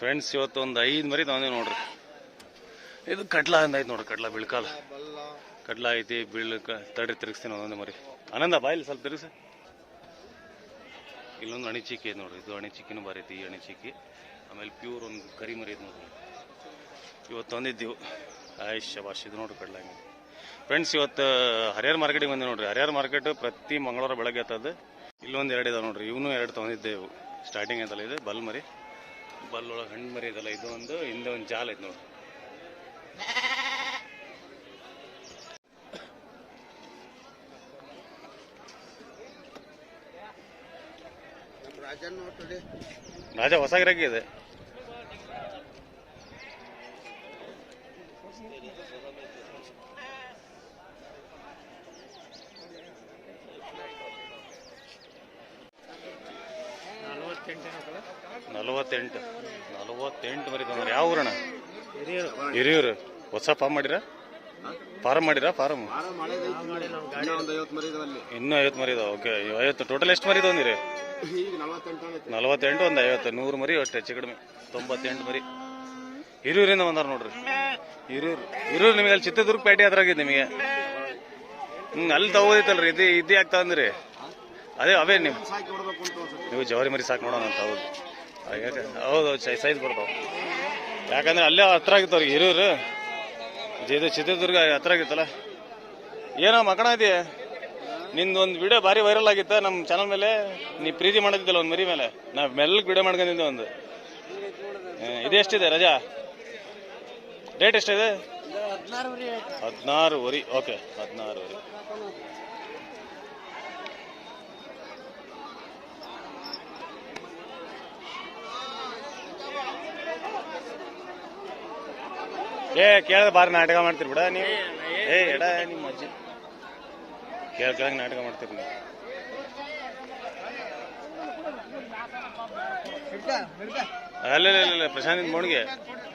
Friends ಇವತ್ತು ಒಂದು ಐದು ಮರಿ ತಂದೆ ನೋಡ್ರಿ. ಇದು ಕಡ್ಲ ಅಂದೈತೆ ನೋಡ್ರಿ, ಕಡ್ಲ ಬಿಳ್ಕಾಲ. ಕಡ್ಲ ಐತಿ ಬೀಳ್ಕ ತಡಿ ತಿರುಗಿಸ್ತೀನಿ ಒಂದೊಂದು ಮರಿ. ಆನಂದ ಬಾಯಿಲ್ ಸ್ವಲ್ಪ ತಿರುಗಿಸಿ. ಇಲ್ಲೊಂದು ಅಣಿಚಿಕ್ಕಿ ಐತಿ ಐತೆ ನೋಡ್ರಿ, ಇದು ಅಣಿಚಿಕ್ಕಿನೂ ಬಾರಿ ಐತಿ, ಈ ಅಣಿಚಿಕ್ಕಿ ಆಮೇಲೆ ಪ್ಯೂರ್ ಒಂದು ಕರಿ ಮರಿ ಐತೆ ನೋಡ್ರಿ. ಇವತ್ತು ತಂದಿದ್ದೀವಿ. ಆಯುಷ್ ಶಬಾಷ್, ಇದು ನೋಡ್ರಿ ಕಡ್ಲ ಹಂಗೆ ಫ್ರೆಂಡ್ಸ್ ಇವತ್ತು ಹರಿಹರ ಮಾರ್ಕೆಟಿಗೆ ಬಂದೆ ನೋಡ್ರಿ. ಹರಿಹರ ಮಾರ್ಕೆಟ್ ಪ್ರತಿ ಮಂಗಳವಾರ ಬೆಳಗ್ಗೆ ಆತದ ಇಲ್ಲೊಂದು ಎರಡು ಇದಾವೆ ನೋಡ್ರಿ, ಇವನು ಎರಡು ತೊಗೊಂಡಿದ್ದೆವು ಸ್ಟಾರ್ಟಿಂಗ್ ಅಂತಲ್ಲ ಇದು, ಬಲ್ ಮರಿ. ಬಲ್ ಒಳಗೆ ಹಣ್ಣು ಮರಿ ಇದಲ್ಲ ಇದು ಒಂದು ಹಿಂದೆ ಒಂದು ಜಾಲ ಐತೆ ನೋಡಿ. ರಾಜ ಹೊಸ ಗಿರಾಕಿ ಇದೆ. ನಲವತ್ತೆಂಟು. ನಲವತ್ತೆಂಟು ಮರಿ ತಂದ್ರೆ ಯಾವ ಊರಣ ಹಿರಿಯೂರು. ಹೊಸ ಫಾರ್ಮ್ ಮಾಡಿರ? ಫಾರ್ಮ್ ಮಾಡಿರ? ಇದಾವಲ್ಲಿ ಇನ್ನೂ ಐವತ್ತು ಮರಿ ಇದಾವೆ. ಓಕೆ ಐವತ್ತು ಟೋಟಲ್ ಎಷ್ಟು ಮರಿ ತಂದಿರಿ ಈಗ ನಲವತ್ತೆಂಟು ಒಂದು ಐವತ್ತು. ನೂರು ಮರಿ ಅಷ್ಟು, ಹೆಚ್ಚು ಕಡಿಮೆ. ತೊಂಬತ್ತೆಂಟು ಮರಿ. ಹಿರಿಯೂರಿಂದ ಬಂದಾರ ನೋಡ್ರಿ. ಹಿರಿಯೂರು. ಹಿರಿಯೂರು ನಿಮಗೆ ಅಲ್ಲಿ ಚಿತ್ರದುರ್ಗ ಪೇಟೆ ಹತ್ರ ನಿಮಗೆ. ಹ್ಞೂ ಅಲ್ಲಿ ತಗೋದಿತ್ತಲ್ರಿ ಇದು ಇದೇ ಆಗ್ತಾ ಅಂದ್ರಿ ಅದೇ ಅವೇ ನೀವು. ನೀವು ಜವಾರಿ ಮರಿ ಸಾಕು ನೋಡೋಣ ಅಂತ ಹೌದು. ಹಾಗಾಗಿ ಹೌದು ಸೈಜ್ ಬರ್ತಾವೆ. ಯಾಕಂದ್ರೆ ಅಲ್ಲೇ ಹತ್ರ ಆಗಿತ್ತು ಅವ್ರಿಗೆ ಹಿರಿಯೂರು. ಇದು ಚಿತ್ರದುರ್ಗ ಹತ್ರ ಆಗಿತ್ತಲ್ಲ. ಏನೋ ಮಕಣ ಇದೆಯಾ? ನಿಂದು ಒಂದು ವಿಡಿಯೋ ಭಾರಿ ವೈರಲ್ ಆಗಿತ್ತ ನಮ್ಮ ಚಾನಲ್ ಮೇಲೆ. ನೀ ಪ್ರೀತಿ ಮಾಡೋದಿದ್ದಲ್ಲ ಒಂದು ಮರಿ ಮೇಲೆ. ನಾ ಮೆಲ್ಲಕ್ಕೆ ವಿಡಿಯೋ ಮಾಡ್ಕೊಂಡಿದ್ದೆ ಒಂದು. ಇದೆಷ್ಟಿದೆ ಇದು ಎಷ್ಟಿದೆ ರಜಾ? ಡೇಟ್ ಎಷ್ಟಿದೆ? ಹದಿನಾರು ವರಿ ಓಕೆ ಹದಿನಾರು ವರಿ. ಏ ಕೇಳಿದ್ರೆ ಬಾರಿ ನಾಟಕ ಮಾಡ್ತೀರಿ ಬಿಡ ನೀವು. ಏ, ಎಡ, ನಿಮ್ಮ ಅಜ್ಜಿ. ಕೇಳ ಕೇಳಂಗೆ ನಾಟಕ ಮಾಡ್ತೀರಿ ನೀವು. ಅಲ್ಲ ಇಲ್ಲ ಪ್ರಶಾಂತ್ ಮೋಣಿಗೆ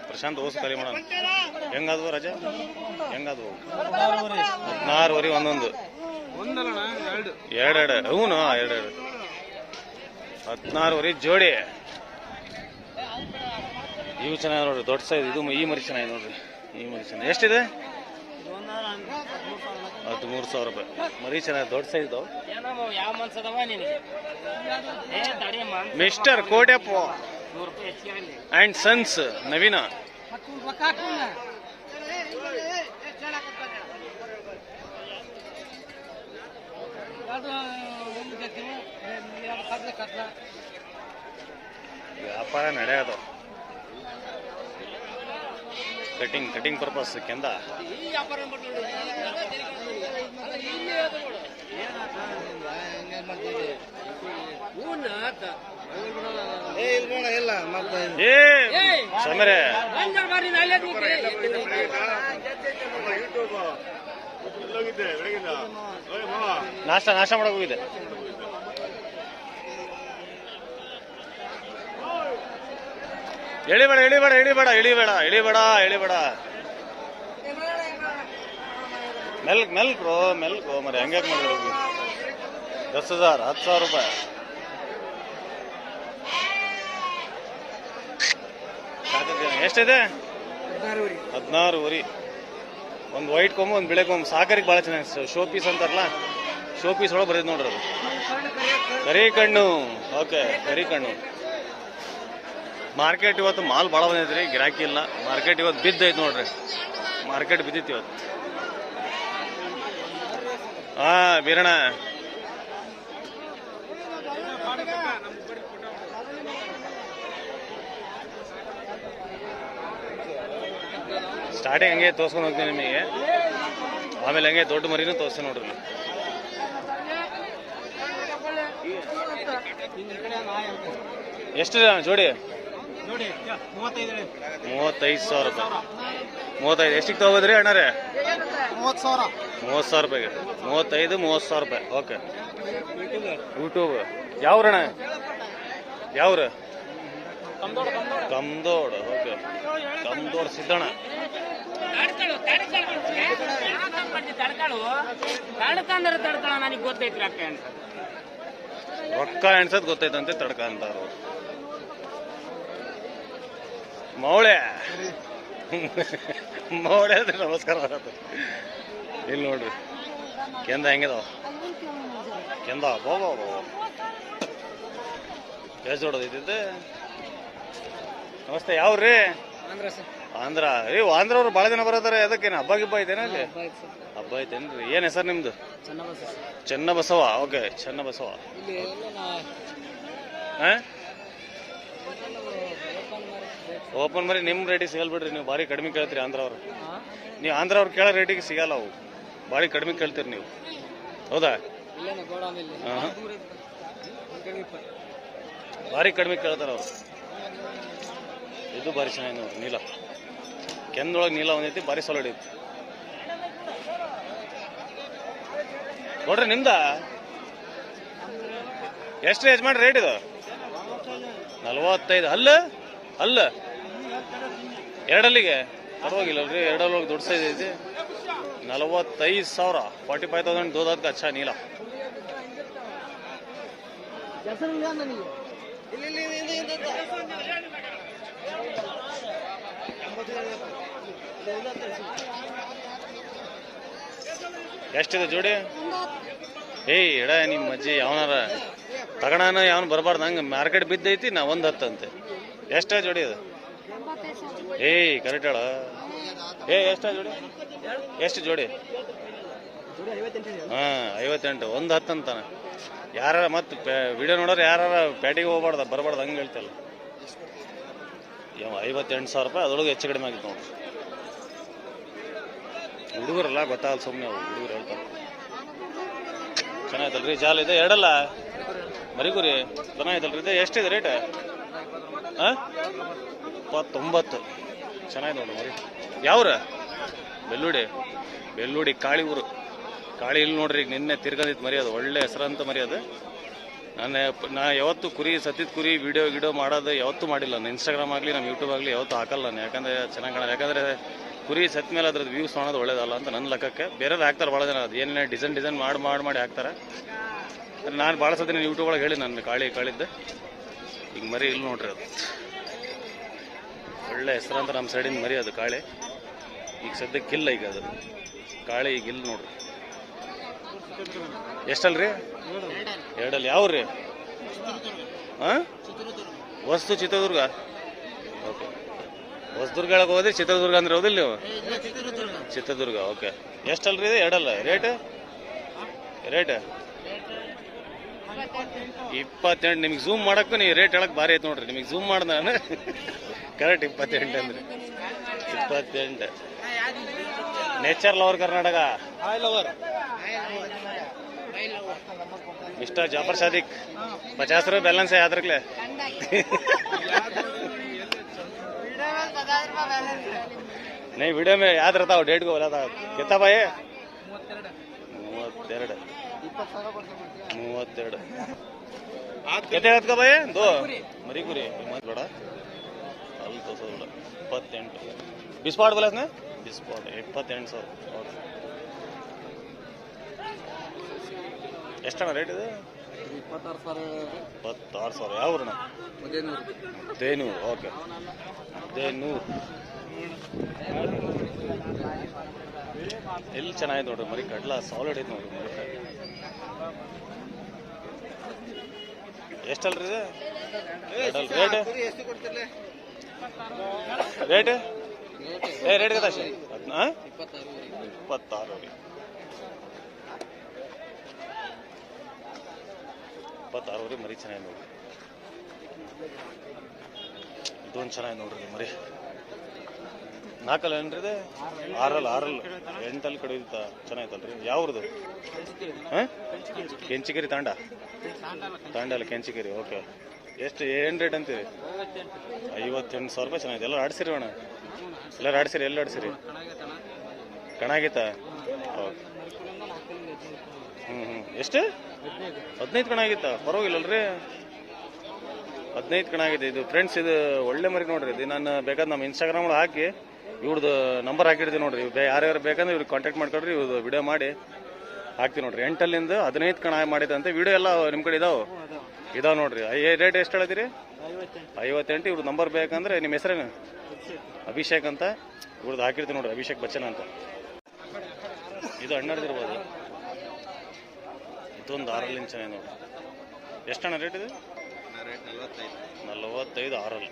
ಪ್ರಶಾಂತ್ ಓಸ್ ಕಲಿ ಮಾಡೋಣ. ಹೆಂಗಾದ್ವು ರಜೆ? ಹೆಂಗಾದ್ವು? ಹದಿನಾರು ವರಿ ಒಂದೊಂದು. ಎರಡು ಎರಡು. ಎರಡೆರಡು ಹೂನು ಎರಡೆರಡು ಹದಿನಾರುವರೆ ಜೋಡಿ. ಇವು ಚೆನ್ನಾಗಿ ನೋಡ್ರಿ, ದೊಡ್ಡ ಸೈಜ್ ಇದು ಈ ಮರಿ ಚೆನ್ನಾಗಿ ನೋಡ್ರಿ. ಈ ಮರಿ ಎಷ್ಟಿದೆ? ಹದಿಮೂರು ಸಾವಿರ ರೂಪಾಯಿ. ಮರಿ ಚೆನ್ನಾಗಿ ದೊಡ್ಡ size mister Kotyappa and sons ನವೀನ. ವ್ಯಾಪಾರ ನಡೆಯೋದು. ಕಟಿಂಗ್ ಕಟಿಂಗ್ ಪರ್ಪಸ್ ಕೆಂದ. ಏ ಇಲ್ಲ ಇಲ್ಲ ಮತ್ತೆ ಏ ಸಮರೆ ನಾಷ್ಟ ನಾಷ್ಟ ಮಾಡಕ್ ಹೋಗಿದೆ. ಎಳಿಬೇಡ ಎಳಿಬೇಡ ಎಳಿಬೇಡ ಎಳಿಬೇಡ ಎಳಿಬೇಡ ಎಳಿಬೇಡ. ಮೆಲ್ಕ್ ಮೆಲ್ಕ್ ಬ್ರೋ, ಮೆಲ್ಕ್ ಮರಿ ಹಂಗ್ಯಾಕ್ ಮಾಡಿದ್ರು ದಸ್ ಹಜಾರ್ ಹತ್ತು ಸಾವಿರ ರೂಪಾಯಿ? ಎಷ್ಟಿದೆ? ಹದಿನಾರು ಉರಿ ಒಂದು ವೈಟ್ ಕೊಂಬು, ಒಂದು ಬಿಳೆ ಕೊಂಬು. ಸಾಕರಿಗೆ ಭಾಳ ಚೆನ್ನಾಗಿ ಶೋ ಪೀಸ್ ಅಂತಾರಲ್ಲ? ಶೋ ಪೀಸ್ ಒಳಗೆ ಬರೀದ್ ನೋಡ್ರಿ ಕರಿ ಕಣ್ಣು. ಓಕೆ, ಕರಿ ಕಣ್ಣು. ಮಾರ್ಕೆಟ್ ಇವತ್ತು ಮಾಲ್ ಭಾಳ ಬಂದೈತ್ರಿ, ಗಿರಾಕಿ ಇಲ್ಲ. ಮಾರ್ಕೆಟ್ ಇವತ್ತು ಬಿದ್ದೈತೆ ನೋಡ್ರಿ. ಮಾರ್ಕೆಟ್ ಬಿದ್ದಿತ್ತು ಇವತ್ತು. ಹಾ ವೀರಣ ಸ್ಟಾರ್ಟಿಂಗ್ ಹಂಗೆ ತೋರ್ಸ್ಕೊಂಡು ಹೋಗ್ತೀನಿ ನಿಮಗೆ. ಆಮೇಲೆ ಹಂಗೆ ದೊಡ್ಡ ಮರಿನೂ ತೋರಿಸ್ತೀನಿ ನೋಡ್ರಿ. ಎಷ್ಟು ಜೋಡಿ? ಮೂವತ್ತೈದು ಸಾವಿರ ರೂಪಾಯಿ. ಮೂವತ್ತೈದು. ಎಷ್ಟಿಗೆ ತಗೋಬೋದ್ರಿ ಅಣ್ಣರೇ? ಮೂವತ್ತು ಸಾವಿರ. ಮೂವತ್ತು ಸಾವಿರ ರೂಪಾಯಿಗೆ. ಮೂವತ್ತೈದು ಮೂವತ್ತು ಸಾವಿರ ರೂಪಾಯಿ. ಓಕೆ. ಯೂಟ್ಯೂಬ್. ಯಾವ್ರಣ ಯಾವ್ರ ಕಮ್ದೋಡ್ ಓಕೆ. ಕಮ್ದೋಡ್ ಸಿದ್ದಣ್ಣ. ತಡ್ಕಳು ತಡ್ಕಳು. ತಡ್ಕಳು. ತಡ್ಕಂದ್ರೆ ತಡ್ಕಳ ನನಗೆ ಗೊತ್ತೈತಿ ಅಕ್ಕ ಅಂತ. ರೊಕ್ಕ ಎಣ್ಸದ್ ಗೊತ್ತೈತಂತೆ ತಡ್ಕ ಅಂತಾರ ಅವ್ರು. ಮೌಳೆ. ಮೌಳೆ ಅಂದ್ರೆ ನಮಸ್ಕಾರ. ಇಲ್ಲಿ ನೋಡ್ರಿ. ಕೆಂದ ಹೆಂಗಿದಾವ? ಕೆಂದ? ಬಾಬಾ ಎಷ್ಟು ನಮಸ್ತೆ ಯಾವ್ರಿ? ಆಂಧ್ರ ಏ ಆಂಧ್ರ. ಅವ್ರು ಭಾಳ ಜನ ಬರೋದಾರೆ ಅದಕ್ಕೇನು ಹಬ್ಬ ಗಿಬ್ಬ ಐತೇನ ಅಲ್ಲಿ? ಹಬ್ಬ ಐತೇನ್ರಿ. ಏನ್ ಹೆಸರು ನಿಮ್ದು? ಚನ್ನಬಸವ ಸರ್. ಚೆನ್ನ ಬಸವ ಓಕೆ ಚನ್ನಬಸವ. ಹಾ? ಓಪನ್ ಮಾಡಿ ನಿಮ್ಮ ಮರಿ ನಿಮ್ ರೇಟಿಗೆ ಸಿಗಲ್ ಬಿಡ್ರಿ ನೀವು ಭಾರಿ ಕಡಿಮೆ ಕೇಳ್ತೀರಿ ಆಂಧ್ರ ಅವ್ರು. ನೀವು ಆಂಧ್ರ ಅವ್ರು ಕೇಳೋ ರೇಟಿಗೆ ಸಿಗಲ್ಲ ಅವು. ಭಾರಿ ಕಡಿಮೆ ಕೇಳ್ತೀರಿ ನೀವು. ಹೌದಾ? ಭಾರಿ ಕಡಿಮೆ ಕೇಳ್ತಾರೆ ಅವ್ರು. ಇದು ಭಾರಿ ಚೆನ್ನಾಗಿ ನೋಡಿ ನೀಲ. ಕೆಂದೊಳಗೆ ನೀಲ ಒಂದೈತಿ ಭಾರಿ ಸೊಲಡ್ ಐತಿ. ನೋಡ್ರಿ ನಿಮ್ದ? ಎಷ್ಟು ಯಜಮಾನ್ ರೇಟ್ ಇದು? ನಲವತ್ತೈದು. ಅಲ್ಲ ಅಲ್ಲ ಎರಡಲ್ಲಿಗೆ. ಪರವಾಗಿಲ್ಲಲ್ರಿ ಎರಡಲ್ಲಿ ದೊಡ್ಡ ಸೈಜ್ ಐತಿ. ನಲವತ್ತೈದು ಸಾವಿರ ಫಾರ್ಟಿ ಫೈವ್ ತೌಸಂಡ್ ದೋದ ಅಚ್ಚ ನೀಲ. ಎಷ್ಟಿದೆ ಜೋಡಿ? ಏಯ್, ಎಡ ನಿಮ್ಮ ಅಜ್ಜಿ, ಯಾವನಾರ ತಗಣನ ಯಾವನ್ ಬರಬಾರ್ದು. ಹಂಗೆ ಮಾರ್ಕೆಟ್ ಬಿದ್ದೈತಿ, ನಾ ಒಂದು ಹತ್ತಂತೆ. ಎಷ್ಟ ಜೋಡಿ ಅದು ಏಯ್ ಕರೆಕ್ಟ್ ಹೇಳ ಏ, ಎಷ್ಟ ಜೋಡಿ? ಎಷ್ಟು ಜೋಡಿ? ಹಾ, ಐವತ್ತೆಂಟು, ಒಂದು ಹತ್ತು ಅಂತಾನೆ. ಯಾರ ಮತ್ತೆ ವಿಡಿಯೋ ನೋಡೋರು ಯಾರು ಪೇಟೆಗೆ ಹೋಗ್ಬಾರ್ದ, ಬರಬಾರ್ದು, ಹಂಗೆ ಹೇಳ್ತಲ್ಲ ಐವತ್ತೆಂಟು ಸಾವಿರ ರೂಪಾಯಿ, ಅದರೊಳಗೆ ಹೆಚ್ಚು ಕಡಿಮೆ ಆಗಿತ್ತು ನೋಡ್ರಿ ಹುಡುಗರಲ್ಲ, ಗೊತ್ತಾಗಲ್ಲ ಸುಮ್ಮನೆ ಹುಡುಗರು ಹೇಳ್ತಾರೆ. ರೀ ಜಾಲ ಇದೆ, ಎರಡಲ್ಲ? ಮರಿಗುರಿ ಚೆನ್ನಾಯ್ತಲ್ರಿ ಇದೆ, ಎಷ್ಟಿದೆ ರೇಟ್? ಹಾಂ? ಇಪ್ಪತ್ತೊಂಬತ್ತು. ಚೆನ್ನಾಗಿ ನೋಡಿ ಮರಿ. ಯಾವ್ರ? ಬೆಲ್ಲುಡಿ. ಬೆಲ್ಲುಡಿ ಕಾಳಿ ಊರು. ಕಾಳಿ ಇಲ್ಲಿ ನೋಡ್ರಿ ಈಗ ನಿನ್ನೆ ತಿರ್ಗಂದಿತ್ತು ಮರಿ ಒಳ್ಳೆ ಹೆಸರಂತ ಮರಿ ಅದು. ನಾನು ನಾ ಯಾವತ್ತು ಕುರಿ, ಸತ್ತಿದ ಕುರಿ ವಿಡಿಯೋ ಗಿಡಿಯೋ ಮಾಡೋದು ಯಾವತ್ತೂ ಮಾಡಿಲ್ಲ. ನಾನು ಇನ್ಸ್ಟಾಗ್ರಾಮ್ ಆಗಲಿ ನಮ್ಮ ಯೂಟ್ಯೂಬ್ ಆಗಲಿ ಯಾವತ್ತೂ ಹಾಕಲ್ಲ ನಾನು. ಯಾಕಂದರೆ ಚೆನ್ನಾಗಿ ಕಾಣ ಯಾಕಂದರೆ ಕುರಿ ಸತ್ ಮೇಲೆ ಅದ್ರದ್ದು ವ್ಯೂಸ್ ಮಾಡೋದು ಒಳ್ಳೇದಲ್ಲ ಅಂತ ನನ್ನ ಲೆಕ್ಕಕ್ಕೆ. ಬೇರೆದು ಹಾಕ್ತಾರೆ ಭಾಳ ಜನ. ಅದು ಏನೇ ಡಿಸೈನ್ ಡಿಸೈನ್ ಮಾಡಿ ಮಾಡಿ ಮಾಡಿ ಹಾಕ್ತಾರೆ. ನಾನು ಭಾಳ ಸತಿ ನಾನು ಯೂಟ್ಯೂಬ್ ಒಳಗೆ ಹೇಳಿ, ನಾನು ಕಾಳಿ, ಕಾಳಿದ್ದೆ. ಈಗ ಮರಿ ಇಲ್ಲಿ ನೋಡ್ರಿ ಅದು. ಒಳ್ಳೆ ಹೆಸರಂತ ನಮ್ಮ ಸೈಡಿನ ಮರಿ ಅದು ಕಾಳೆ. ಈಗ ಸದ್ಯಕ್ಕೆ ಇಲ್ಲ ಈಗ ಅದು. ಕಾಳೆ ಈಗ ಇಲ್ಲಿ ನೋಡ್ರಿ. ಎಷ್ಟಲ್ರಿ? ಎರಡಲ್ಲಿ. ರೀ ಹಾಂ ವಸ್ತು ಚಿತ್ರದುರ್ಗ? ಓಕೆ. ಹೊಸದುರ್ಗ ಒಳಗೆ ಹೋದ್ರೆ ಚಿತ್ರದುರ್ಗ ಅಂದ್ರೆ ಹೋದಿಲ್ಲ ನೀವು? ಚಿತ್ರದುರ್ಗ, ಓಕೆ. ಎಷ್ಟಲ್ರಿ ಇದು? ಎರಡಲ್ಲ. ರೇಟ್? ರೇಟ್? ಇಪ್ಪತ್ತೆಂಟು ನಿಮಗೆ ಝೂಮ್ ಮಾಡಕ್ಕೂ ನೀವು ರೇಟ್ ಹೇಳಕ್ ಭಾರಿ ಐತೆ ನೋಡ್ರಿ ನಿಮಗೆ ಝೂಮ್ ಮಾಡ್ದೆ ನಾನು ಕರೆಕ್ಟ್ ಇಪ್ಪತ್ತೆಂಟು ಅಂದ್ರೆ ಇಪ್ಪತ್ತೆಂಟು nature lover Karnataka mister Jafar Sadiq पचास रुपये बैलेंस है याद रख ले नहीं वीडियो में याद रहता हूँ डेट को बोला था कितना भाई ಮೂವತ್ತೆರಡು ಮೂವತ್ತೆರಡು. ಎತ್ತೆ ಹೇಳತ್ಕ ಬಾಯಿ? ದೋ ಮರಿ ಮತ್ ಬೇಡ. ಅಲ್ಲಿ ಬೇಡ ಇಪ್ಪತ್ತೆಂಟು. ಬಿಸ್ಪಾಟ್ ಬಲಸ್ನ ಬಿಸ್ಪಾಟ್ ಇಪ್ಪತ್ತೆಂಟು ಸಾವಿರ. ಎಷ್ಟಣ್ಣ ರೇಟ್ ಇದೆ? ಇಪ್ಪತ್ತಾರು ಸಾವಿರ ಇಪ್ಪತ್ತಾರು ಸಾವಿರ. ಯಾವ ಮದೇನೂರು. ದೇನೂರು ಓಕೆ. ದೇನೂರು ಎಲ್ಲಿ ಚೆನ್ನಾಗಿದೆ ನೋಡ್ರಿ? ಮರಿ ಕಡ್ಲ ಸಾಲಿಡ್ ಐತೆ ನೋಡ್ರಿ ಮರಿ ಎಷ್ಟಲ್ರಿ ರೇಟ್? ರೇಟ್? ಏ ರೇಟ್ ಕದ ಇಪ್ಪತ್ತಾರು ಇಪ್ಪತ್ತಾರು ರೀ. ಇಪ್ಪತ್ತಾರು ರೀ ಮರಿ ಚೆನ್ನಾಗಿ ನೋಡ್ರಿ. ಇದೊಂದು ಚೆನ್ನಾಗಿ ನೋಡ್ರಿ ಮರಿ. ನಾಲ್ಕಲ್ಲ ಏನ್ರಿ ಆರಲ್ಲ ಆರಲ್ಲ. ಎಂಟಲ್ಲಿ ಕಡೆ ಇತ್ತ ಚೆನ್ನಾಗಿತ್ತಲ್ರಿ. ಯಾವ್ರದ್ದು ಹಾಂ? ಕೆಂಚಿಗಿರಿ ತಾಂಡ? ಅಲ್ಲ ಕೆಂಚಿಗಿರಿ, ಓಕೆ. ಎಷ್ಟು, ಏನು ರೇಟ್ ಅಂತೀರಿ? ಐವತ್ತೆಂಟು ಸಾವಿರ ರೂಪಾಯಿ ಚೆನ್ನಾಗಿದೆ. ಎಲ್ಲ ಆಡ್ಸಿರಿ ಅಣ್ಣ? ಎಲ್ಲರೂ ಆಡ್ಸಿರಿ, ಎಲ್ಲ ಆಡ್ಸಿರಿ? ಕಣಾಗಿತ್ತ? ಓಕೆ. ಹ್ಞೂ ಹ್ಞೂ ಎಷ್ಟು? ಹದಿನೈದು ಕಣ ಆಗಿತ್ತ? ಪರವಾಗಿಲ್ಲಲ್ರಿ. ಹದಿನೈದು ಕಣ ಆಗಿದೆ. ಇದು ಫ್ರೆಂಡ್ಸ್ ಇದು ಒಳ್ಳೆ ಮರಿ ನೋಡ್ರಿ. ಇದು ನಾನು ಬೇಕಾದ್ರೆ ನಮ್ಮ ಇನ್ಸ್ಟಾಗ್ರಾಮ್ ಹಾಕಿ ಇವ್ರದ್ದು ನಂಬರ್ ಹಾಕಿರ್ತೀವಿ ನೋಡ್ರಿ. ಬೇ ಯಾರ್ಯಾರು ಬೇಕಂದ್ರೆ ಇವ್ರಿಗೆ ಕಾಂಟ್ಯಾಕ್ಟ್ ಮಾಡ್ಕೊಡ್ರಿ ಇವ್ರದ್ದು ವಿಡಿಯೋ ಮಾಡಿ ಹಾಕ್ತೀವಿ ನೋಡ್ರಿ. ಎಂಟಲ್ಲಿಂದ ಹದಿನೈದು ಕಣ ಮಾಡಿದಂತೆ ವಿಡಿಯೋ ಎಲ್ಲ ನಿಮ್ಮ ಕಡೆ ಇದಾವೆ? ಇದಾವೆ ನೋಡ್ರಿ. ರೇಟ್ ಎಷ್ಟು ಹೇಳಿದಿರಿ ಐವತ್ತೆಂಟು. ಇವ್ರದ್ದು ನಂಬರ್ ಬೇಕಂದ್ರೆ ನಿಮ್ಮ ಹೆಸರೇನು? ಅಭಿಷೇಕ್ ಅಂತ. ಇವ್ರದ್ದು ಹಾಕಿರ್ತೀವಿ ನೋಡ್ರಿ ಅಭಿಷೇಕ್ ಬಚ್ಚನ್ ಅಂತ. ಇದು ಅಣ್ಣರ್ದಿರ್ಬೋದು ಇದೊಂದು ಆರಲ್ಲಿ ಚೆನ್ನಾಗಿ ಎಷ್ಟು ಅಣ್ಣ ರೇಟ್ ಇದು? ನಲವತ್ತೈದು. ಆರಲ್ಲಿ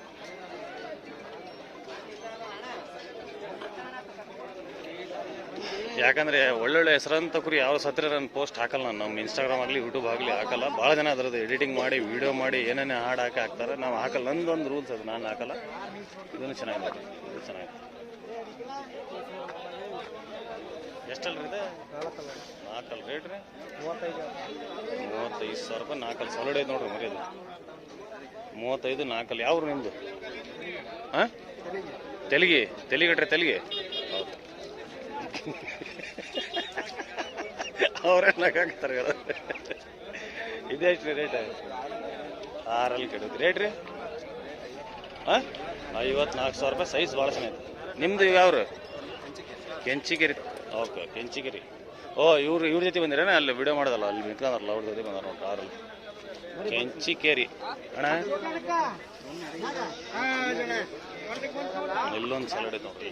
ಯಾಕಂದ್ರೆ ಒಳ್ಳೊಳ್ಳೆ ಹೆಸರಂತ ಕುರಿ ಯಾವ ಸತ್ರ ನನ್ನ ಪೋಸ್ಟ್ ಹಾಕಲ್ಲ ನಾನು. ನಮ್ಮ ಇನ್ಸ್ಟಾಗ್ರಾಮ್ ಆಗಲಿ ಯೂಟ್ಯೂಬ್ ಆಗಲಿ ಹಾಕಲ್ಲ. ಭಾಳ ಜನ ಅದರದ್ದು ಎಡಿಟಿಂಗ್ ಮಾಡಿ ವಿಡಿಯೋ ಮಾಡಿ ಏನೇನೇ ಹಾಡು ಹಾಕಿ ಹಾಕ್ತಾರೆ. ನಾವು ಹಾಕಲ್ಲ. ನಂದೊಂದು ರೂಲ್ಸ್ ಅದು. ನಾನು ಹಾಕಲ್ಲ. ಇದನ್ನು ಚೆನ್ನಾಗಿದೆ ಇದು ಚೆನ್ನಾಗಿದೆ ಎಷ್ಟಲ್ಲ ನಾಲ್ಕಲ್ಲ ರೇಟ್ ರೀ? ಮೂವತ್ತೈದು ಸಾವಿರ ರೂಪಾಯಿ ನಾಲ್ಕಲ್ಲಿ ಸಾಲಿಡ್ ಐತೆ ನೋಡ್ರಿ ಮರಿ ಮೂವತ್ತೈದು ನಾಲ್ಕಲ್ಲಿ ಯಾವ್ರು ನಿಮ್ಮದು ಹಾಂ ತೆಲಿಗೆ. ತೆಲಿಗಟ್ರೆ ತೆಲಿಗೆ. ಅವ್ರೇ ನಗಾಕ್ತಾರೆ ಇದೆಷ್ಟು ರೇಟ್ ಆರಲ್ಲಿ ಕೆಡೋದು. ರೇಟ್ ರೀ? ಹಾಂ ಐವತ್ನಾಲ್ಕು ಸಾವಿರ ರೂಪಾಯಿ ಸೈಜ್ ಭಾಳ ಚೆನ್ನಾಗಿದೆ ನಿಮ್ಮದು ಯಾವ್ರು? ಕೆಂಚಿಗಿರಿ. ಓಕೆ ಕೆಂಚಿಗಿರಿ. ಓ ಇವ್ರು ಇವ್ರ ಜೊತೆ ಬಂದಿರೇನ? ಅಲ್ಲಿ ವಿಡಿಯೋ ಮಾಡೋದಲ್ಲ ಅಲ್ಲಿ ನಿಂತ್ಕೊಂಡಾರಲ್ಲ ಅವ್ರ ಜೊತೆ ಬಂದಾರ ನೋಡಿ ಆರಲ್ಲಿ. ಕೆಂಚಿಕೇರಿ. ಅಣ್ಣ? ಇಲ್ಲೊಂದು ಸಲ ನೋಡ್ರಿ.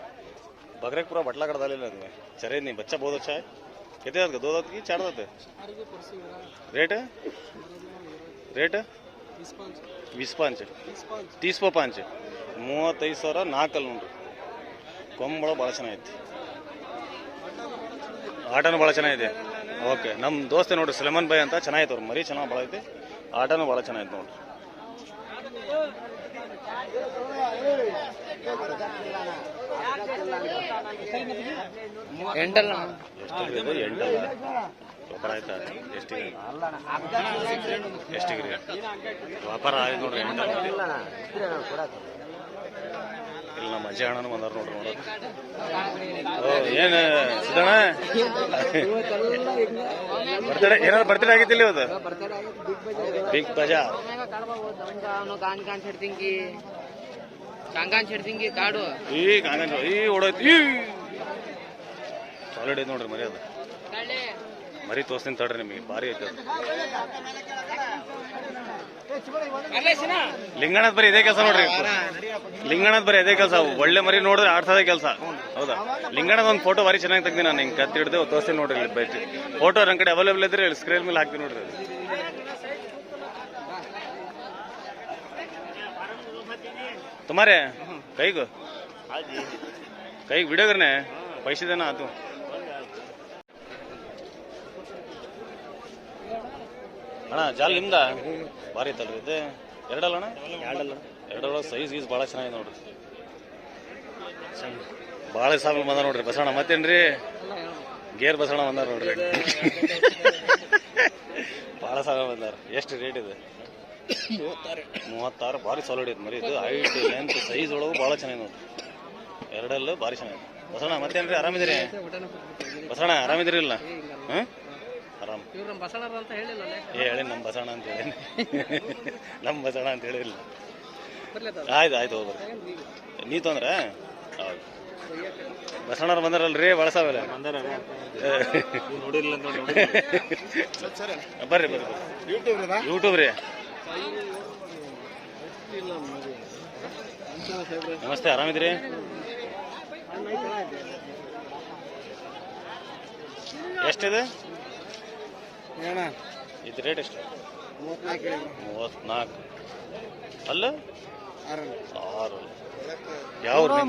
बकरे का पूरा बटला कर डाले लगे चरे नहीं बच्चा बहुत अच्छा है कितने दांत का दो दांत की चार दांत है रेट है ರೇಟ್ वीस पांच तीस ಪೋ ಪಾಂಚ್ ಮೂವತ್ತೈದು ಸಾವಿರ ನಾಲ್ಕಲ್ಲಿ ನೋಡ್ರಿ ಕೊಂಬಳ ಭಾಳ ಚೆನ್ನಾಗೈತಿ ಆಟನೂ ಭಾಳ ಚೆನ್ನಾಗಿದೆ ಓಕೆ ನಮ್ಮ ದೋಸ್ತ ನೋಡ್ರಿ ಸಲಮಾನ್ ಭಾಯ್ ಅಂತ ಚೆನ್ನಾಗೈತೆ ಅವ್ರು ಮರಿ ಚೆನ್ನಾಗಿ ಭಾಳ ಐತಿ ಆಟನೂ ಭಾಳ ಚೆನ್ನಾಗೈತೆ ನೋಡ್ರಿ ಎಂಟಲ್ಲ. ಎಂಟಲ್ಲ ವ್ಯಾಪಾರ ಆಯ್ತಾ ರೀ ವ್ಯಾಪಾರ ಆಯ್ತು ನೋಡ್ರಿ ಎಂಟಲ್ಲ ಇಲ್ಲ ನಮ್ಮ ಅಜ್ಜಿ ಅಣ್ಣನು ಬಂದಾರ ನೋಡ್ರಿ ನೋಡೋದು ಓ ಏನು ಸಿದ್ದಣ್ಣ ಬರ್ತಡೇ ಏನಾದ್ರು ಬರ್ತಡೇ ಆಗಿತ್ತಿಲ್ಲ ಇವತ್ತು ಬಿಗ್ ಬಜಾರ್ ਛಡ್ತಿಂಗಿ ಕಾಡು. ಈ ಕಾಂಗಂಜ ಈ ಓಡೋಯ್ತು. ಈ ಸಾಲಿಡ್ ಐತೆ ನೋಡ್ರಿ ಮರಿ ಅದು. ಮರಿ ತೋರ್ಸ್ತೀನಿ ತಡ್ರಿ ನಿಮಗೆ ಭಾರಿ ಐತೆ ಅದು. ಲಿಂಗಣದ ಬರೀ ಇದೇ ಕೆಲಸ ನೋಡ್ರಿ. ಲಿಂಗಣದ ಬರೀ ಇದೇ ಕೆಲಸ ಒಳ್ಳೆ ಮರಿ ನೋಡಿದ್ರೆ ಆಡ್ಸೋದೇ ಕೆಲಸ. ಹೌದಾ? ಲಿಂಗಣದ ಒಂದು ಫೋಟೋ ಭಾರಿ ಚೆನ್ನಾಗಿ ತೆಗ್ದಿ ನಾನು ಹಿಂಗೆ ಕತ್ತಿ ಹಿಡ್ದು ತೋರಿಸ್ತೀನಿ ನೋಡ್ರಿ ಇಲ್ಲಿ ಫೋಟೋ ನನ್ನ ಕಡೆ ಅವೈಲೇಬಲ್ ಇದ್ರೆ ಸ್ಕ್ರೀನ್ ಮೇಲೆ ಹಾಕ್ತೀನಿ ನೋಡ್ರಿ ಅದು. तुम्हारे कई को कई वीडियो करने हैं पैसे देना तू ಅಣ್ಣ ಜಾಲ್ ನಿಮ್ದ ಭಾರಿ ಐತಲ್ರಿ ಇದು ಎರಡಲ್ಲ ಅಣ್ಣ ಎರಡಲ್ಲ ಎರಡಲ್ಲ ಸೈಜ್ ಗೀಸ್ ಭಾಳ ಚೆನ್ನಾಗಿದೆ ನೋಡ್ರಿ ಭಾಳ ಸಾಲ ಬಂದ ನೋಡ್ರಿ ಬಸಣ್ಣ ಮತ್ತೇನ್ರಿ ಗೇರ್ ಬಸಣ್ಣ ಬಂದಾರ ನೋಡ್ರಿ ಭಾಳ ಸಾಲ ಬಂದಾರ ಎಷ್ಟು ರೇಟ್ ಇದೆ ಮೂವತ್ತಾರು. ಭಾರಿ ಸಾಲಿಡ್ ಐತೆ ಮರಿ. ಇದು ಹೈಟ್ ಲೆಂತ್ ಸೈಜ್ ಒಳಗೂ ಭಾಳ ಚೆನ್ನಾಗಿ ನೋಡ್ರಿ. ಎರಡಲ್ಲೂ ಭಾರಿ ಚೆನ್ನಾಗಿ ಬಸಣ್ಣ ಮತ್ತೇನ್ರಿ? ಆರಾಮಿದ್ದೀರಿ? ಬಸಣ್ಣ ಆರಾಮಿದ್ದೀರಿ ಇಲ್ಲ ಆರಾಮ್. ನಮ್ಮ ಬಸಣ್ಣರು ಅಂತ ಹೇಳಿಲ್ಲ ಏ ಹೇಳಿ ನಮ್ಮ ಬಸಣ್ಣ ಅಂತ ಹೇಳಿ. ನಮ್ಮ ಬಸಣ್ಣ ಅಂತ ಹೇಳಿಲ್ಲ. ಆಯ್ತು ಆಯ್ತು ಹೋಗ್ರಿ ನೀ ತೊಂದ್ರೆ? ಹೌದು. ಬಸಣ್ಣವ್ರು ಬಂದಾರಲ್ರಿ ಬಳಸಾವಲ್ಲ? ನೋಡಿಲ್ಲ ಬರ್ರಿ ಬರ್ರಿ ಯೂಟ್ಯೂಬ್ ಯೂಟ್ಯೂಬ್ ರೀ. ನಮಸ್ತೆ ಆರಾಮಿದ್ರಿ? ಎಷ್ಟಿದೆ? ಇದು ರೇಟ್ ಎಷ್ಟು? ಮೂವತ್ನಾಲ್ಕು. ಅಲ್ಲ? ಆರು ಯಾವ ಯಾವ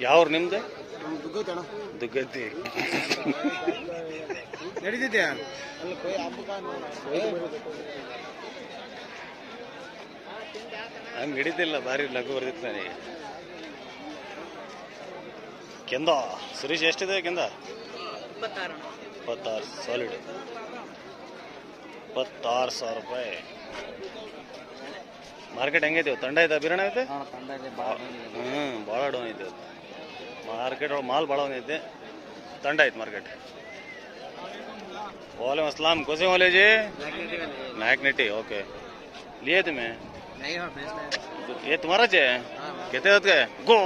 ಯಾವ್ರು ನಿಮ್ದು? ದುಗ್ಗೈತೆ ದುಗ್ಗತ್ತಿ. ನಡೀತಿದ್ಯಾ? ಹಂಗೆ ಹಿಡಿತಿಲ್ಲ ಭಾರಿ ಲಘು ಬರ್ದಿತ್ತು ನನಗೆ ಕೆಂದ ಸುರೇಶ್ ಎಷ್ಟಿದೆ ಕೆಂದ ಇಪ್ಪತ್ತಾರು ಇಪ್ಪತ್ತಾರು ಸಾಲಿಡ್ ಇಪ್ಪತ್ತಾರು ಸಾವಿರ ರೂಪಾಯಿ ಮಾರ್ಕೆಟ್ ಹೆಂಗೈತಿ ಇವತ್ತು? ತಂಡ ಐತೆ ಬೀರಣ ಐತೆ ಹಾಂ ತಂಡ ಇದೆ ಭಾಳ ಹ್ಞೂ ಭಾಳ ಡೌನ್ ಐತೆ ಇವತ್ತು ಮಾರ್ಕೆಟ್ ಒಳಗೆ ಮಾಲ್ ಭಾಳ ಐತೆ ತಂಡ ಐತೆ ಮಾರ್ಕೆಟ್ वालेकुम अस्सलाम कैसे वाले जी नायक नेटी ओके लिए तुम्हें ये तुम्हारा चे कहते होत काय गो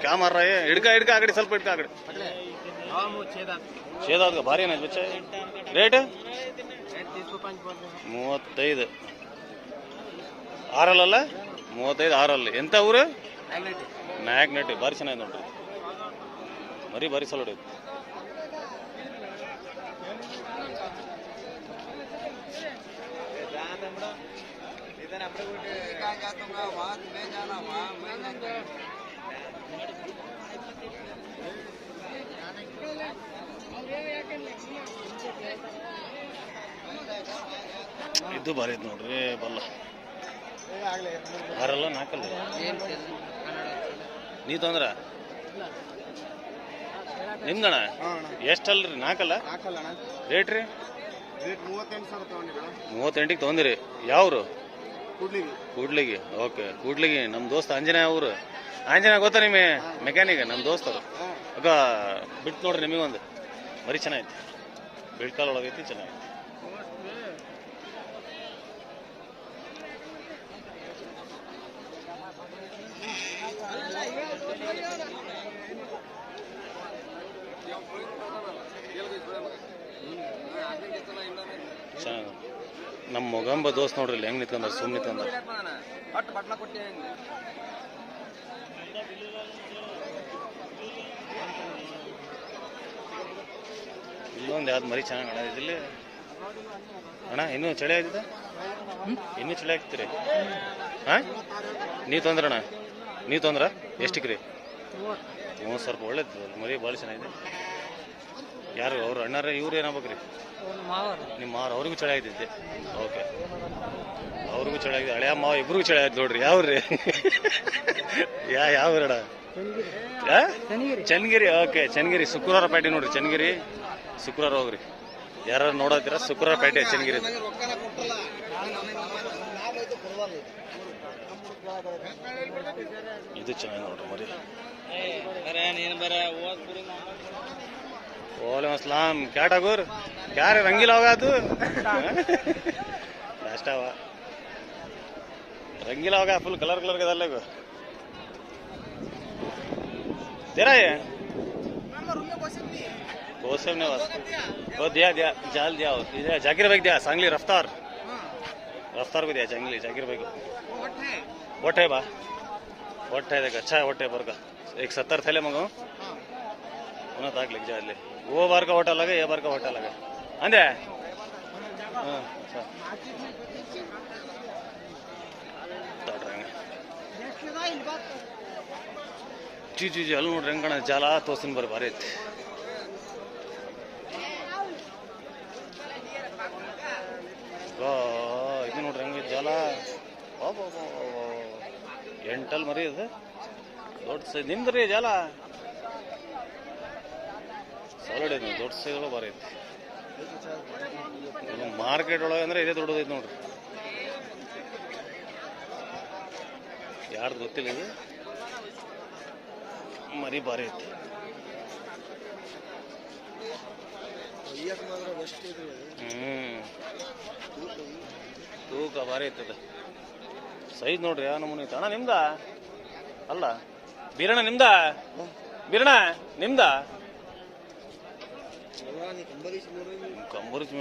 क्या मार रहा है ಹಿಡ್ಕ ಹಿಡ್ಕ ಆ ಕಡೆ ಸ್ವಲ್ಪ ಹಿಡ್ಕ ಆ ಕಡೆ ಶೇದಾದ ಭಾರಿ ಏನಾಯ್ತು ಬಚ್ಚ ರೇಟ್ ಮೂವತ್ತೈದು ಆರಲ್ಲ ಮೂವತ್ತೈದು ಆರಲ್ಲಿ ಎಂತ ಊರು ನಾಯಕ್ ನಟಿ ಭಾರಿ ಚೆನ್ನಾಗಿ ನೋಡ್ರಿ ಮರಿ ಭಾರಿ ಸಲ ಹೊಡೆಯುತ್ತೆ ಇದು ಭಾರಿ ಐತೆ ನೋಡ್ರಿ ಬಲ್ಲ. ಬರಲ್ಲ ನಾಕಲ್ಲ ನೀ ತೊಂದ್ರ? ನಿಮ್ದಣ ಹಾಂ ಅಣ್ಣ. ಎಷ್ಟಲ್ರಿ ನಾಲ್ಕಲ್ಲ ರೇಟ್ ರೀ ಮೂವತ್ತೆಂಟಿಗೆ ತೊಗೊಂಡಿರಿ ಯಾವ್ರು? ಕೂಡ್ಲಿಗೆ. ಕೂಡ್ಲಿಗಿ ಓಕೆ ಕೂಡ್ಲಿಗಿ ನಮ್ಮ ದೋಸ್ತ ಆಂಜನೇಯ ಅವರು. ಆಂಜನೇಯ ಗೊತ್ತಾ ನಿಮಗೆ? ಮೆಕ್ಯಾನಿಕ್ ನಮ್ಮ ದೋಸ್ತ ಅಕ್ಕ ಬಿಟ್ಟು ನೋಡ್ರಿ ನಿಮಗೊಂದು. ಮರಿ ಚೆನ್ನಾಗೈತಿ. ಬಿಳ್ಕಾಲ್ ಒಳಗೈತಿ ಚೆನ್ನಾಗೈತಿ ಚೆನ್ನಾಗಿ ನಮ್ಮ ಮೊಗಂಬ ದೋಸ್ತ್ ನೋಡ್ರಿ ಇಲ್ಲಿ ಹೆಂಗ್ ನಿಂತ್ಕೊಂಡ್ರ ಸುಮ್ಮನೆ ಕೊಟ್ಟೆ ಇಲ್ಲೊಂದು ಯಾವ್ದು ಮರಿ ಚೆನ್ನಾಗಿ ಅಣ್ಣ ಇದಿಲ್ಲಿ ಅಣ್ಣ ಇನ್ನೂ ಚಳಿ ಆಗಿದೆ? ಇನ್ನೂ ಚಳಿ ಆಗ್ತೀರಿ ಹಾ? ನೀ ತೊಂದ್ರಣ್ಣ ನೀವು ತೊಂದ್ರ? ಎಷ್ಟಿಕ್ರಿ ಮೂವತ್ತು. ಸಾವಿರ ರೂಪಾಯಿ ಒಳ್ಳೇದು ಮರಿ ಭಾಳ ಚೆನ್ನಾಗಿದೆ. ಯಾರು ಅವ್ರು ಅಣ್ಣಾರ ಇವ್ರು ಏನಾಗ್ಬೇಕ್ರಿ ನಿಮ್ಮ ಮಾವ ಅವ್ರಿಗೂ ಚಳಿ ಆಗಿದ್ದೆ ಓಕೆ. ಅವ್ರಿಗೂ ಚಳಿ ಆಗಿದೆ. ಹಳೆಯ ಮಾವ ಇಬ್ರಿಗೂ ಚಳಿ ಆಯ್ತು ನೋಡ್ರಿ. ಯಾವ್ರಿ? ಯಾ ಯಾವ್ರಡ ಚನ್ನಗಿರಿ. ಓಕೆ. ಚನ್ನಗಿರಿ. ಶುಕ್ರವಾರ ಪೇಟೆ ನೋಡ್ರಿ. ಚನ್ನಗಿರಿ. ಶುಕ್ರವಾರ ಹೋಗ್ರಿ. ಯಾರು ನೋಡತ್ತೀರ? ಶುಕ್ರವಾರ ಪೇಟೆ ಚನ್ನಗಿರಿ. ಇದು ಚೆನ್ನಾಗಿ ನೋಡ್ರಿ ಮರಿ वालेकुम असलम क्या ठाकुर? क्या रे रंगीला होगा तू? नाश्ता हुआ। रंगीला होगा फुल कलर कलर के डाले को। तेरा ये? कोसेम ने बस वो दिया दिया जाल दिया दिया। जाकिर भाई दिया सांगली रफ्तार। रफ्तार को दिया सांगली जाकिर भाई को। वोट है बा। वोट है देखा अच्छा है वोट है पर का। एक सत्तर थैले मंगाओ उन्हें ताक लग जाए ले। वो बार का होटल लगे ये बार का होटल लगे अंदे हाँ, अच्छा ताट रहेंगे जी जी जी ಅಲ್ಲಿ ನೋಡ್ರಿ ಹೆಂಗಣ ಜಾಲ ತೋರ್ಸಿನ ಬರ್ ಬಾರಿ ಐತಿ ಆ, ಇದು ನೋಡ್ರಿ ಹೆಂಗ ಜಾಲ ಎಂಟಲ್ ಮರಿ ಇದು ದೊಡ್ಡ ಸೈಜ್ ನಿಮ್ದ್ರಿ ಜಾಲ ಐತಿ ದೊಡ್ಡ ಸೈಜ್ಗಳು ಭಾರಿ ಐತಿ ಮಾರ್ಕೆಟ್ ಒಳಗೆ ಅಂದ್ರೆ ಇದೇ ದೊಡ್ಡದೈತೆ ನೋಡ್ರಿ. ಯಾರ್ದು ಗೊತ್ತಿಲ್ಲ ಇದು? ಮರಿ ಭಾರಿ ಐತಿ. ತೂಕ ಭಾರಿ ಐತದ ಸೈಜ್ ನೋಡ್ರಿ, ಯಾವ ನಮೂನಿ ಅಣ್ಣ, ನಿಮ್ದ? ಅಲ್ಲ, ಬೀರಣ್ಣ, ನಿಮ್ದ? ಬೀರಣ್ಣ, ನಿಮ್ದ? ಕಂಬರೀಶ್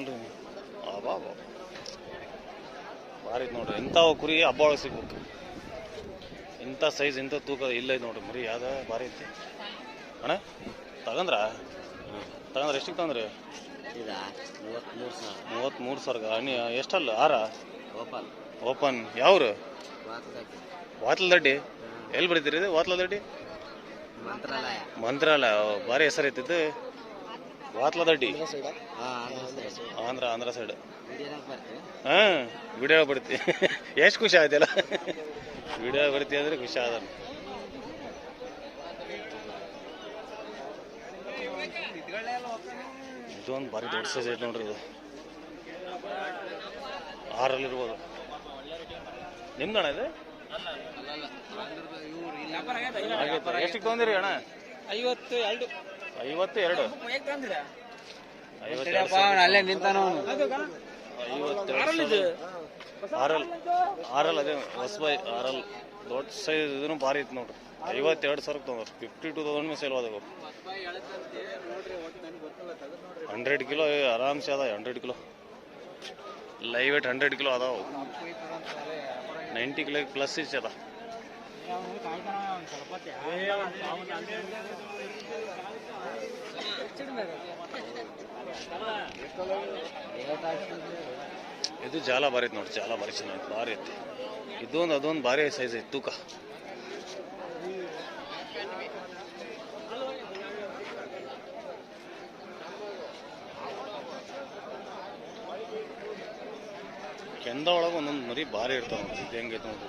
ಭಾರಿ ಐತ್ ನೋಡ್ರಿ. ಇಂಥ ಕುರಿ ಹಬ್ಬ ಒಳಗೆ ಸಿಗ್ಬೇಕು. ಇಂಥ ಸೈಜ್ ಇಂಥ ತೂಕ ಇಲ್ಲ ಐತೆ ನೋಡ್ರಿ. ಮರಿ ಯಾವ್ದ? ಭಾರಿ ಐತಿ. ಅಣ್ಣ ತಗಂದ್ರ? ತಗಂದ್ರ ಎಷ್ಟಕ್ಕೆ ತಗಂದ್ರಿ ಇದಾ ಮೂವತ್ತ್ಮೂರು ಸಾವಿರ. ಅಣ್ಣಿ ಎಷ್ಟಲ್ಲ? ಆರ? ಓಪನ್. ಓಪನ್. ಯಾವ್ರು? ವಾತ್ಸಾಕಿ ವಾತ್ಲ ದಡ್ಡಿ? ಎಲ್ಲಿ ಬರೀತೀರಿ ಇದು ವಾತ್ಲ ದಡ್ಡಿ? ಮಂತ್ರಾಲಯ. ಮಂತ್ರಾಲಯ. ಭಾರಿ ಹೆಸರು ಐತಿದ್ದು ವಾತ್ಲ ದಡ್ಡಿ ಹಾಂ ಆಂಧ್ರ ಆಂಧ್ರ ಸೈಡ್ ಹಾ ವಿಡಿಯೋ ಬರ್ತಿ ಎಷ್ಟು ಖುಷಿ ಆಯ್ತಲ್ಲ? ವಿಡಿಯೋ ಬರ್ತಿ ಅಂದ್ರೆ ಖುಷಿ ಆದ ಇದೊಂದು ಭಾರಿ ದೊಡ್ಡ ಸೈಜ್ ಐತೆ ನೋಡ್ರಿ ಇದು. ಆರಲ್ಲಿ ಇರ್ಬೋದು. ನಿಮ್ದಣ್ಣ ಇದು? ಎಷ್ಟಕ್ಕೆ ತೊಗೊಂದಿರಿ ಅಣ್ಣ? ಐವತ್ತು ಎರಡು. ಐವತ್ತು ಎರಡು. ಅಲ್ಲೇ ನಿಂತಾನ. ಆರಲ್ ಆರಲ್. ಅದೇ ಹೊಸಬಾಯಿ ಆರಲ್. ದೊಡ್ಡ ಸೈಜ್ ಇದನ್ನು ಭಾರಿ ಇತ್ತು ನೋಡ್ರಿ. ಐವತ್ತೆರಡು ಸಾವಿರಕ್ಕೆ ತೊಗೊಂಡ್ರಿ. ಫಿಫ್ಟಿ ಟು ತೌಸಂಡ್ ಮೇಲೆ ಸೇಲ್ ಆದಾಗ ಹಂಡ್ರೆಡ್ ಕಿಲೋ ಆರಾಮ್ಸೆ ಅದ hundred kilo live eight hundred kilo ಅದಾವು. ನೈಂಟಿ ಕಿಲೋ ಪ್ಲಸ್ ಇಸ್ ಅದ. ಇದು ಜಾಲ ಭಾರಿ ಐತೆ ನೋಡಿ ಜಾಲ ಭಾರಿ ಚೆನ್ನಾಗಿ ಭಾರಿ ಐತಿ. ಇದೊಂದು, ಅದೊಂದು ಭಾರಿ ಸೈಜ್ ಐತಿ, ತೂಕ. ಕೆಂದ ಒಳಗೆ ಒಂದೊಂದು ಮರಿ ಭಾರಿ ಇರ್ತಾವ ನೋಡಿ ಇದು ಹೆಂಗೈತೆ ನೋಡ್ರಿ.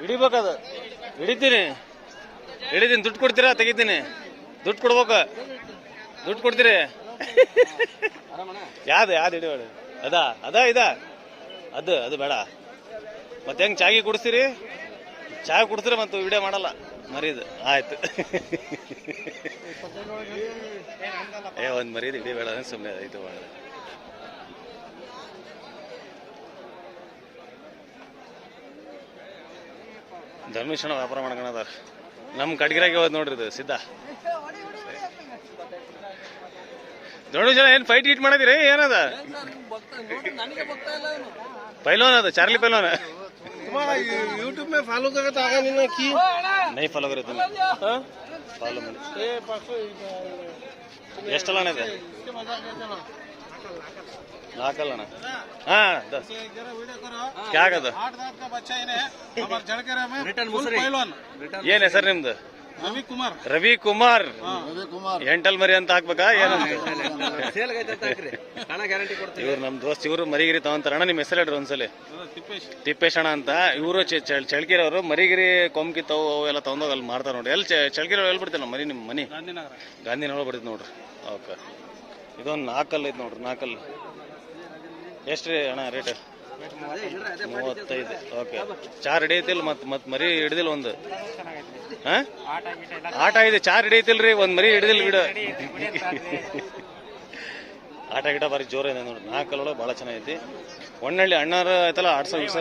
ಹಿಡಿಬೇಕದ ಹಿಡಿತೀನಿ ಹಿಡಿತೀನಿ ದುಡ್ಡು ಕೊಡ್ತೀರಾ? ತೆಗಿತೀನಿ. ದುಡ್ಡು ಕೊಡ್ಬೇಕು. ದುಡ್ಡು ಕೊಡ್ತೀರಿ? ಯಾವ್ದು ಯಾವ್ದು ಹಿಡಿಬೇಡ ಅದಾ, ಅದ, ಇದ? ಅದು ಅದು ಬೇಡ. ಮತ್ತೆ ಹೆಂಗ್ ಚಾಗಿ ಕುಡಿಸ್ತೀರಿ? ಚಾ ಕುಡಿಸ್ರೆ ಮತ್ತು ವಿಡಿಯೋ ಮಾಡಲ್ಲ. ಮರೀದು. ಆಯ್ತು. ಏ, ಒಂದ್ ಮರೀದು ಇಡೀ ಬೇಡ ಸುಮ್ಮನೆ ಆಯ್ತು ಬೇಡ ಧರ್ಮೇಶ್ವರ ವ್ಯಾಪಾರ ಮಾಡ್ಕೊಳದಾರ ನಮ್ಮ ಕಡ್ಗಿರಾಗೆ ಹೋದ್ ನೋಡ್ರಿ ಇದು ಸಿದ್ಧ ಧನುಷಣ ಏನ್ ಫೈಟ್ ಗೀಟ್ ಮಾಡದಿರಿ ಏನದ ಪೈಲೋನ್ ಅದು ಚಾರ್ಲಿ ಪೈಲೋನ್ यूट्यूब में फॉलो करा तो आगा नहीं ना की ನೈ ಫಾಲೋ ಕರೀತ ಫಾಲೋ ಮಾಡಿ ये परसों ಎಷ್ಟಲ್ಲ ಅಣ್ಣ ಇದೆ ಏನ್ ಹೆಸರ್ ನಿಮ್ದು? ರವಿ ಕುಮಾರ್ ಎಂಟಲ್ ಮರಿ ಅಂತ ಹಾಕ್ಬೇಕಾ? ಏನಂತ ಇವ್ರು ನಮ್ ದೋಸ್ತ್ ಇವರು ಮರಿಗಿರಿ ತಗೊಂತಾರಣ ನಿಮ್ ಹೆಸರು ಹೇಳ್ರಿ ಒಂದ್ಸಲಿ. ತಿಪ್ಪೇಶ್. ಅಣ್ಣ ಅಂತ. ಇವರು ಚಳ್ಕಿರವ್ರು ಮರಿಗಿರಿ ಕೊಮ್ಕಿತವು ಅವು ಎಲ್ಲ ತಗೊಂದೋದು ಅಲ್ಲಿ ಮಾಡ್ತಾರ ನೋಡ್ರಿ. ಎಲ್ಲಿ ಚಳ್ಕಿರೋ ಎಲ್ಲಿ ಬಿಡ್ತಿಲ್ಲ ಮರಿ ನಿಮ್ ಮನಿ? ಗಾಂಧಿನಗರ. ಬಿಡ್ತೀವಿ ನೋಡ್ರಿ. ಓಕೆ. ಇದೊಂದು ನಾಲ್ಕಲ್ಲ ಐತೆ ನೋಡ್ರಿ ನಾಲ್ಕಲ್ಲ ಎಷ್ಟು ರೀ ಅಣ್ಣ ರೇಟ್ ಮೂವತ್ತೈದು. ಓಕೆ ಚಾರ್ ಹಿಡಿಯತಿಲ್ಲ ಮತ್ತೆ ಮತ್ತೆ ಮರಿ ಹಿಡ್ದಿಲ್ಲ ಒಂದು. ಹಾ? ಆಟ ಇದೆ ಚಾರ್ ಹಿಡಿಯತಿಲ್ರಿ ಒಂದು ಮರಿ ಹಿಡ್ದಿಲ್ಲ ಬಿಡು. ಆಟ ಗಿಟ ಬಾರಿ ಜೋರ ಇದೆ ನೋಡ್ರಿ ನಾಲ್ಕಲ್ಲೊಳಗೆ ಭಾಳ ಚೆನ್ನಾಗೈತಿ. ಒಣ್ಣಳ್ಳಿ ಅಣ್ಣಾರ ಐತಲ್ಲ ಆಡ್ಸೋ ಗಿಡ್ಸೋ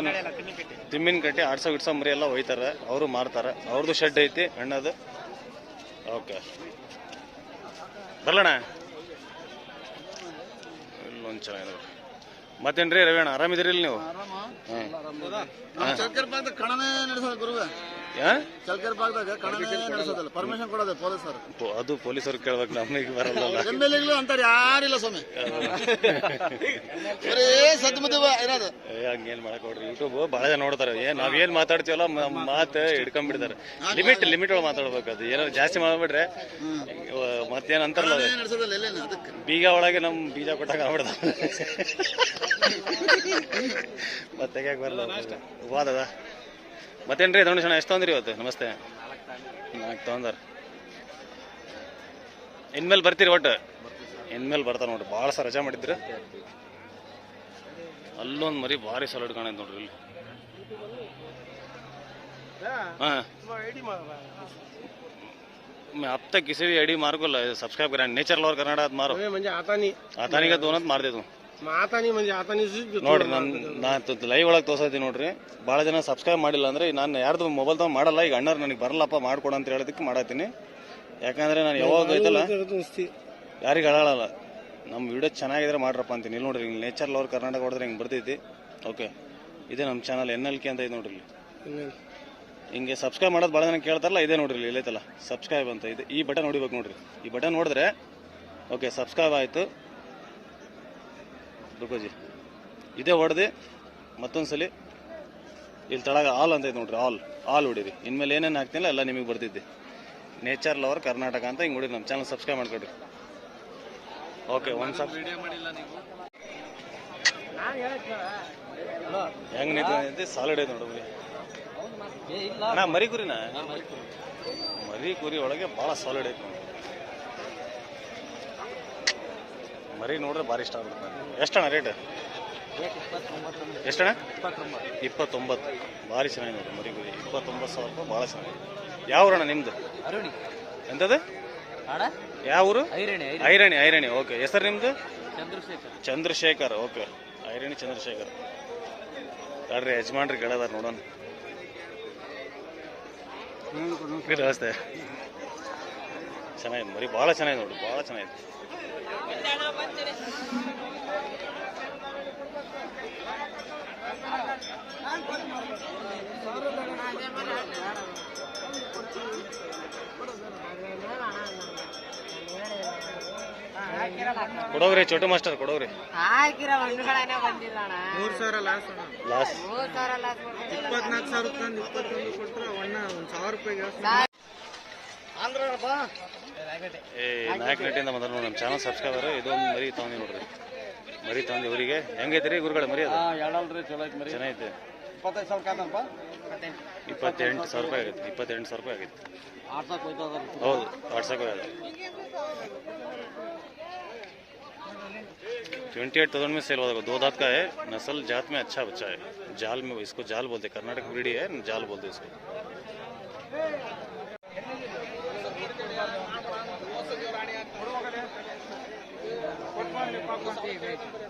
ತಿಮ್ಮಿನ ಕಟ್ಟಿ ಆಡ್ಸೋ ಇಡ್ಸೋ ಮರಿ ಎಲ್ಲ ಒಯ್ತಾರೆ, ಅವರು ಮಾರ್ತಾರೆ. ಅವ್ರದ್ದು ಶೆಡ್ ಐತಿ, ಅಣ್ಣದು. ಓಕೆ ಬರ್ಲಣ್ಣ? ಇಲ್ಲೊಂದು ಚೆನ್ನಾಗಿದೆ ಮತ್ತೇನ್ರಿ ರವೇಣ ಆರಾಮಿದ್ದೀರಿ ಇಲ್ಲಿ ನೀವು? ಹಾಂ ಚಳ್ಕೆರೆ ಭಾಗದಾಗ ಕಣನೇ ನಡೆಸೋದು ಗುರುವೆ. ಯಾ? ಚಳ್ಕೆರೆ ಭಾಗದಾಗ ನಡೆಸೋದಿಲ್ಲ. ಪರ್ಮಿಷನ್ ಕೊಡೋದೆ ಪೊಲೀಸರು. ಅದು ಪೊಲೀಸರು ಕೇಳ್ಬೇಕು ನಮಗೆ ಬರಲ್ಲ. ಎಂ ಎಲ್ ಎಗಳು ಅಂತಾರೆ ಯಾರಿಲ್ಲ ಸ್ವಾಮಿ. ಬರೀ ಸದ್ ಮದುವೆ ಇರೋದು. ಹಂಗೇನ್ ಮಾಡಕ್ ನೋಡ್ರಿ ಯೂಟ್ಯೂಬ್ ಬಹಳ ಜನ ನೋಡ್ತಾರೆ. ಏನ್ ನಾವೇನ್ ಮಾತಾಡ್ತೀವಲ್ಲ ಮ- ಮಾತು ಹಿಡ್ಕೊಂಡ್ಬಿಡ್ತಾರೆ. ಲಿಮಿಟ್ ಲಿಮಿಟ್ ಒಳಗೆ ಮಾತಾಡ್ಬೇಕು ಅದು. ಏನಾದ್ರು ಜಾಸ್ತಿ ಮಾಡ್ಬಿಟ್ರೆ ಮತ್ತೇನ ಅಂತಾರಲ್ಲ ಬೀಗ ಒಳಗೆ ನಮ್ ಬೀಜ ಕೊಟ್ಟಾಗ ಆಗ್ಬಿಡ್ದ ಮತ್ತೆ ಯಾಕೆ ಬರಲ್ಲ ವಾದದ? ಮತ್ತೇನ್ರಿ ಧನುಷಣ ಎಷ್ಟು ತೊಂದ್ರಿ ಇವತ್ತು ನಮಸ್ತೆ ನಾಲ್ಕು ತೊಂದಾರ ಇನ್ಮೇಲೆ ಬರ್ತೀರಿ ಒಟ್ಟು ಇನ್ಮೇಲೆ ಬರ್ತಾರ ನೋಡ್ರಿ ಭಾಳ ಸಹ ರಜಾ ಮಾಡಿದ್ರು ಅಲ್ಲೊಂದು ಮರಿ ಭಾರಿ ಸಲಡ್ ಕಾಣೈತೆ ನೋಡ್ರಿ ಇಲ್ಲಿ ಹಾಂ मैं अब तक किसी भी आईडी मार को सब्सक्राइब करा नेचर लॉर कनाडा मारो म्हणजे आता नाही आता नहीं का दोनों मार दे तू ನೋಡ್ರಿ ನಾನು ಲೈವ್ ಒಳಗೆ ತೋರ್ಸತ್ತೀನಿ ನೋಡ್ರಿ. ಬಹಳ ಜನ ಸಬ್ಸ್ಕ್ರೈಬ್ ಮಾಡಿಲ್ಲ ಅಂದ್ರೆ ನಾನು ಯಾರ್ದು ಮೊಬೈಲ್ದಾಗ ಮಾಡಲ್ಲ. ಈಗ ಅಣ್ಣರು ನನಗೆ ಬರಲ್ಲಪ್ಪ ಮಾಡ್ಕೊಡ ಅಂತ ಹೇಳೋದಕ್ಕೆ ಮಾಡತ್ತೀನಿ ಯಾಕಂದ್ರೆ ನಾನು ಯಾವಾಗ ಐತಲ್ಲ ಯಾರಿಗೆ ಹೇಳಲ್ಲ ನಮ್ಮ ವಿಡಿಯೋ ಚೆನ್ನಾಗಿದ್ರೆ ಮಾಡ್ರಪ್ಪ ಅಂತೀನಿ. ಇಲ್ಲಿ ನೋಡ್ರಿ ನೇಚರ್ ಲವರ್ ಕರ್ನಾಟಕ ಹೊಡೆದ್ರೆ ಹಿಂಗೆ ಬರ್ತೈತಿ ಓಕೆ ಇದೇ ನಮ್ಮ ಚಾನಲ್ ಎನ್ ಎಲ್ ಕೆ ಅಂತ ಐತೆ ನೋಡ್ರಿ ಹಿಂಗೆ ಸಬ್ಸ್ಕ್ರೈಬ್ ಮಾಡೋದು ಭಾಳ ಜನ ಕೇಳ್ತಾರಲ್ಲ ಇದೇ ನೋಡ್ರಿ ಇಲ್ಲಿ ಐತಲ್ಲ ಸಬ್ಸ್ಕ್ರೈಬ್ ಅಂತ ಇದೆ ಈ ಬಟನ್ ನೋಡಿಬೇಕು ನೋಡ್ರಿ. ಈ ಬಟನ್ ನೋಡಿದ್ರೆ ಓಕೆ ಸಬ್ಸ್ಕ್ರೈಬ್ ಆಯಿತು. ರುಕೋಜಿ ಇದೇ ಹೊಡೆದು ಮತ್ತೊಂದ್ಸಲ ಇಲ್ಲಿ ತಳಗ ಆಲ್ ಅಂತ ಐತೆ ನೋಡ್ರಿ ಆಲ್ ಆಲ್ ಹೊಡೀರಿ. ಇನ್ಮೇಲೆ ಏನೇನು ಹಾಕ್ತಿಲ್ಲ ಎಲ್ಲ ನಿಮಗೆ ಬರ್ತಿದ್ದೆ. ನೇಚರ್ ಲವರ್, ಕರ್ನಾಟಕ ಅಂತ ಹಿಂಗೆ ಹೊಡೀರಿ ನಮ್ಮ ಚಾನಲ್ ಸಬ್ಸ್ಕ್ರೈಬ್ ಮಾಡ್ಕೊಡ್ರಿ. ಓಕೆ, ಒಂದು ಸಬ್ ಹೆಂಗ್ ಸಾಲಿಡ್ ಐತೆ ನೋಡ್ರಿ ಅಣ್ಣ, ಮರಿ ಕುರಿನಾ? ಮರಿ ಕುರಿ. ಒಳಗೆ ಭಾಳ ಸಾಲಿಡ್ ಐತೆ ಮರಿ ನೋಡ್ರೆ ಭಾರಿ ಇಷ್ಟ ಆಗ್ಬಿಡುತ್ತೆ ಎಷ್ಟಣ್ಣ ರೇಟ್? ಎಷ್ಟಣ್ಣ? ಇಪ್ಪತ್ತೊಂಬತ್ತು. ಭಾರಿ ಚೆನ್ನಾಗಿ ನೋಡಿ ಮರಿ ಗುರಿ. ಇಪ್ಪತ್ತೊಂಬತ್ತು ಸಾವಿರ ರೂಪಾಯಿ ಭಾಳ ಚೆನ್ನಾಗಿದೆ. ಯಾವ ಊರಣ್ಣ ನಿಮ್ದು? ಎಂತದ? ಎಂಥದ್ದು ಯಾವ ಊರು? ಐರಣಿ ಐರಣಿ. ಐರಣಿ ಓಕೆ ಹೆಸರು ನಿಮ್ದು? ಚಂದ್ರಶೇಖರ್. ಚಂದ್ರಶೇಖರ್. ಓಕೆ ಐರಣಿ ಚಂದ್ರಶೇಖರ್. ನೋಡ್ರಿ ಯಜಮಾನ್ರಿ ಕೇಳದಾರ ನೋಡೋಣ. ವ್ಯವಸ್ಥೆ ಚೆನ್ನಾಗಿದೆ ಮರಿ ಭಾಳ ಚೆನ್ನಾಗಿದೆ ನೋಡಿ ಭಾಳ ಚೆನ್ನಾಗಿದೆ. ಕೊಡೋಗ್ರಿ ಚೋಟು ಮಾಸ್ಟರ್ ಕೊಡೋಗ್ರಿ. ಮೂರ್ ಸಾವಿರ ಲಾಸ್. ಇಪ್ಪತ್ನಾಲ್ಕು ಸಾವಿರ ತಂದು ಇಪ್ಪತ್ತೊಂದು ಕೊಟ್ರೆ ಒಂದ್ ಸಾವಿರ ರೂಪಾಯಿಗೆ ಏ ನಾಯಕ್ ನಟಿಯಿಂದ ಬಂದ್ರೆ ನೋಡಿ ನಮ್ಮ ಚಾನಲ್ ಸಬ್ಸ್ಕ್ರೈಬರ್ ಇದೊಂದು ಮರಿ ತಗೊಂಡಿ ನೋಡ್ರಿ ಮರಿ ತಗೊಂಡು ಇವರಿಗೆ ಹೆಂಗೈತೆ ಗುರುಗಳ ಮರಿ ಅದು ಎರಡಲ್ರಿ ಚಲೋ ಐತಿ ಮರಿ ಚೆನ್ನಾಗೈತೆ ಇಪ್ಪತ್ತೈದು ಸಾವಿರ ಕಾದಪ್ಪ ಇಪ್ಪತ್ತೆಂಟು ಸಾವಿರ ರೂಪಾಯಿ ಆಗೈತೆ ಇಪ್ಪತ್ತೆಂಟು ಸಾವಿರ ರೂಪಾಯಿ ಆಗೈತೆ ಆಡ್ಸಕ್ ಹೋಯ್ತದ ಹೌದು ವಾಟ್ಸಪ್ ट्वेंटी एट थाउजेंड में सेल होगा दो दांत का है नस्ल जात में अच्छा बच्चा है जाल में इसको जाल बोलते हैं कर्नाटक ब्रीडी है जाल बोलते हैं favorite.